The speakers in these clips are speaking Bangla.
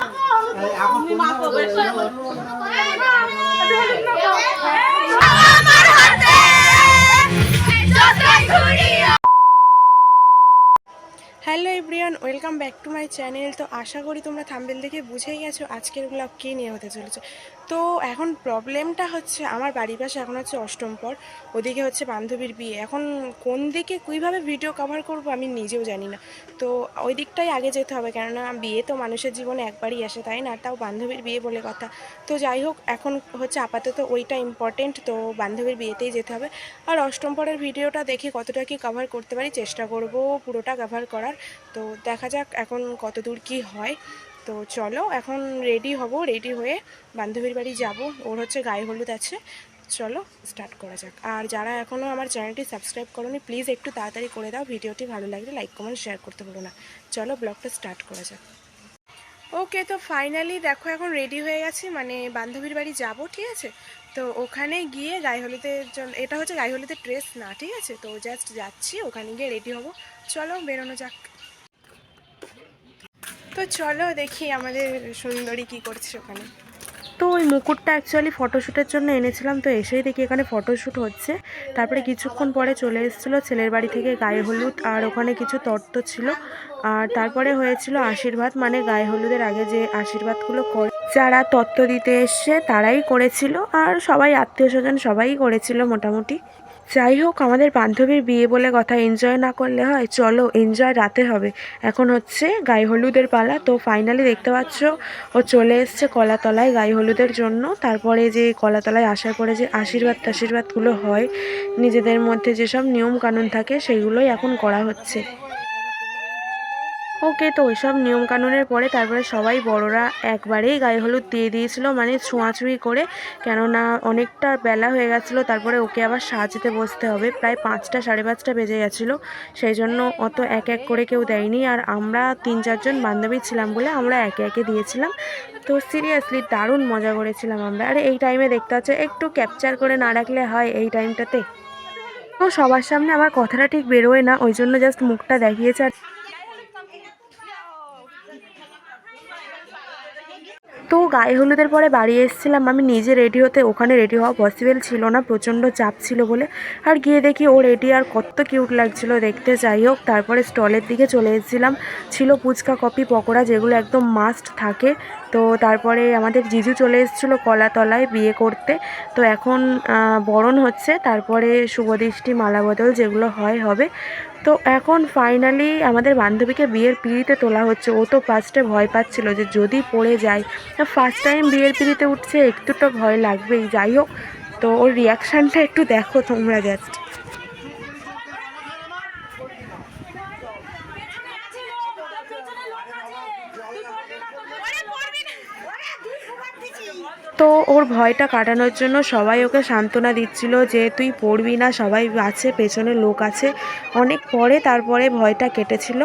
Hello welcome back to my channel. তো আশা করি তোমরা থাম্বেল দেখে বুঝেই গেছো আজকের ব্লগ কী নিয়ে হতে চলেছে। তো এখন প্রবলেমটা হচ্ছে আমার বাড়ির পাশে এখন হচ্ছে অষ্টম পর, ওদিকে হচ্ছে বান্ধবীর বিয়ে। এখন কোন দিকে কীভাবে ভিডিও কভার করব আমি নিজেও জানি না। তো ওই দিকটাই আগে যেতে হবে, কেননা বিয়ে তো মানুষের জীবনে একবারই আসে, তাই না? তাও বান্ধবীর বিয়ে বলে কথা। তো যাই হোক, এখন হচ্ছে আপাতত ওইটা ইম্পর্টেন্ট তো বান্ধবীর বিয়েতেই যেতে হবে। আর অষ্টম পরের ভিডিওটা দেখে কতটা কি কভার করতে পারি, চেষ্টা করব পুরোটা কভার করার। তো দেখা যাক এখন কত দূর কী হয়। তো চলো, এখন রেডি হব রেডি হয়ে বান্ধবীর বাড়ি যাব। ওর হচ্ছে গায়ে হলুদ আছে। চলো স্টার্ট করা যাক। আর যারা এখনও আমার চ্যানেলটি সাবস্ক্রাইব করোনি প্লিজ একটু তাড়াতাড়ি করে দাও। ভিডিওটি ভালো লাগলে লাইক কমেন্ট শেয়ার করতে বলো না। চলো ব্লগটা স্টার্ট করা যাক। ওকে তো ফাইনালি দেখো, এখন রেডি হয়ে গেছি। মানে বান্ধবীর বাড়ি যাব, ঠিক আছে? তো ওখানে গিয়ে গায়ে হলুদের জন্য এটা হচ্ছে গায়ে হলুদের ড্রেস না, ঠিক আছে? তো জাস্ট যাচ্ছি, ওখানে গিয়ে রেডি হব। চলো, বেরোনো যাক। তো চলো দেখি আমাদের সুন্দরী কি করছে ওখানে। তো ওই মুকুটটা অ্যাকচুয়ালি ফটোশ্যুটের জন্য এনেছিলাম, তো এসেই দেখি এখানে ফটোশ্যুট হচ্ছে। তারপরে কিছুক্ষণ পরে চলে এসেছিল ছেলের বাড়ি থেকে গায়ে হলুদ, আর ওখানে কিছু তত্ত্ব ছিল। আর তারপরে হয়েছিল আশীর্বাদ মানে গায়ে হলুদের আগে যে আশীর্বাদগুলো করে যারা তত্ত্ব দিতে এসছে, তারাই করেছিল। আর সবাই আত্মীয় স্বজন সবাই করেছিল মোটামুটি। যাই হোক, আমাদের বান্ধবীর বিয়ে বলে কথা এনজয় না করলে হয়, চলো এনজয় রাতে হবে। এখন হচ্ছে গায়ে হলুদের পালা, তো ফাইনালি দেখতে পাচ্ছ, ও চলে এসছে কলাতলায় গায়ে হলুদের জন্য। তারপরে যে কলাতলায় আসার পরে যে আশীর্বাদ টাশীর্বাদগুলো হয়, নিজেদের মধ্যে যেসব নিয়ম কানুন থাকে সেগুলোই এখন করা হচ্ছে। ওকে তো ওইসব নিয়মকানুনের পরে তারপরে সবাই বড়রা একবারেই গায়ে হলুদ দিয়ে দিয়েছিল মানে ছোঁয়াছুঁয়ি করে। কেননা অনেকটা বেলা হয়ে গেছিল, তারপরে ওকে আবার সাজতে বসতে হবে। প্রায় পাঁচটা, সাড়ে পাঁচটা বেজে গেছিল। সেই জন্য অত এক এক করে কেউ দেয়নি। আর আমরা তিন, চারজন বান্ধবী ছিলাম বলে আমরা একে একে দিয়েছিলাম। তো সিরিয়াসলি দারুণ মজা করেছিলাম আমরা। আর, এই টাইমে দেখতে হচ্ছে একটু ক্যাপচার করে না রাখলে হয় এই টাইমটাতে তো সবার সামনে আমার কথাটা ঠিক বেরোয় না, ওই জন্য জাস্ট মুখটা দেখিয়েছে আর তো গায়ে হলুদের পরে বাড়ি এসেছিলাম। আমি নিজে রেডি হতে ওখানে রেডি হওয়া পসিবল ছিল না, প্রচণ্ড চাপ ছিল বলে। আর গিয়ে দেখি ও রেডি আর কত কিউট লাগছিল দেখতে। যাই হোক, তারপরে স্টলের দিকে চলে এসেছিলাম। ছিল ফুচকা কপি পকোড়া যেগুলো একদম মাস্ট থাকে। তো তারপরে আমাদের জিজু চলে এসেছিল কলাতলায় বিয়ে করতে। তো এখন বরণ হচ্ছে। তারপরে শুভদৃষ্টি মালা বদল যেগুলো হয়, হবে। তো এখন ফাইনালি আমাদের বান্ধবীকে বিয়ের পিড়িতে তোলা হচ্ছে। ও তো ফার্স্টে ভয় পাচ্ছিল যে যদি পড়ে যায়। ফার্স্ট টাইম বিয়ের পিড়িতে উঠছে, একটু তো ভয় লাগবেই। যাই হোক, তো ওর রিয়াকশানটা একটু দেখো তোমরা জাস্ট তো ওর ভয়টা কাটানোর জন্য সবাই ওকে সান্ত্বনা দিচ্ছিল যে, তুই পড়বি না, সবাই আছে, পেছনে লোক আছে। অনেক পরে তারপরে ভয়টা কেটেছিল।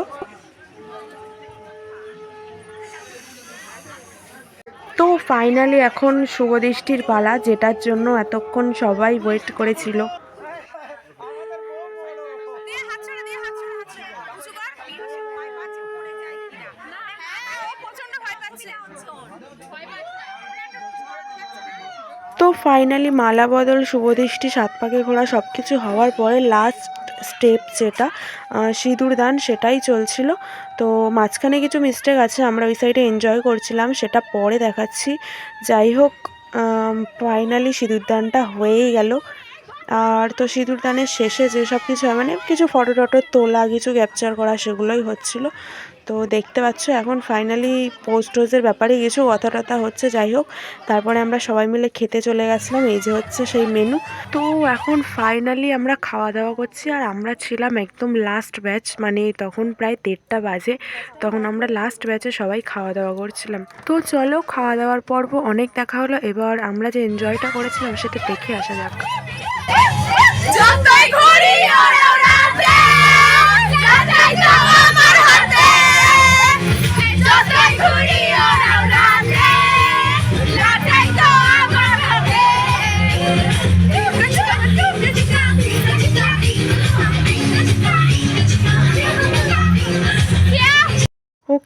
তো ফাইনালি এখন শুভদৃষ্টির পালা, যেটার জন্য এতক্ষণ সবাই ওয়েট করেছিল। তো ফাইনালি মালা বদল, শুভদৃষ্টি সাত পাকে ঘোরা সব কিছু হওয়ার পরে লাস্ট স্টেপ যেটা সিঁদুর দান সেটাই চলছিল। তো মাঝখানে কিছু মিস্টেক আছে, আমরা ওই সাইডে এনজয় করছিলাম, সেটা পরে দেখাচ্ছি। যাই হোক ফাইনালি সিঁদুর দানটা হয়েই গেল। আর তো সিঁদুর দানের শেষে যে সব কিছু হয় মানে কিছু ফটো টটো তোলা, কিছু ক্যাপচার করা, সেগুলোই হচ্ছিল। তো দেখতে পাচ্ছ, এখন ফাইনালি পোস্ট টোজের ব্যাপারে কিছু কথা টথা হচ্ছে। যাই হোক, তারপরে আমরা সবাই মিলে খেতে চলে গেছিলাম। এই যে হচ্ছে সেই মেনু তো এখন ফাইনালি আমরা খাওয়া দাওয়া করছি, আর আমরা ছিলাম একদম লাস্ট ব্যাচ মানে তখন প্রায় দেড়টা বাজে। তখন আমরা লাস্ট ব্যাচে সবাই খাওয়া দাওয়া করছিলাম। তো চলো, খাওয়া দাওয়ার পর্ব অনেক দেখা হলো। এবার আমরা যে এনজয়টা করেছিলাম, সেটা দেখে আসা যাক। Yeah.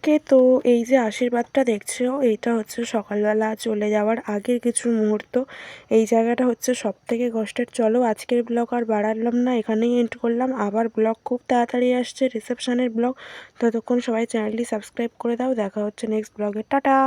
ওকে। তো এই যে আশীর্বাদটা দেখছ, এইটা হচ্ছে সকালবেলা চলে যাওয়ার আগের কিছু মুহূর্ত। এই জায়গাটা হচ্ছে সব থেকে কষ্টের। চলো, আজকের ব্লগ আর বাড়ালাম না, এখানেই এন্ট করলাম। আবার ব্লগ খুব তাড়াতাড়ি আসছে, রিসেপশানের ব্লগ। ততক্ষণ সবাই চ্যানেলটি সাবস্ক্রাইব করে দাও। দেখা হচ্ছে নেক্সট ব্লগে। টাটা!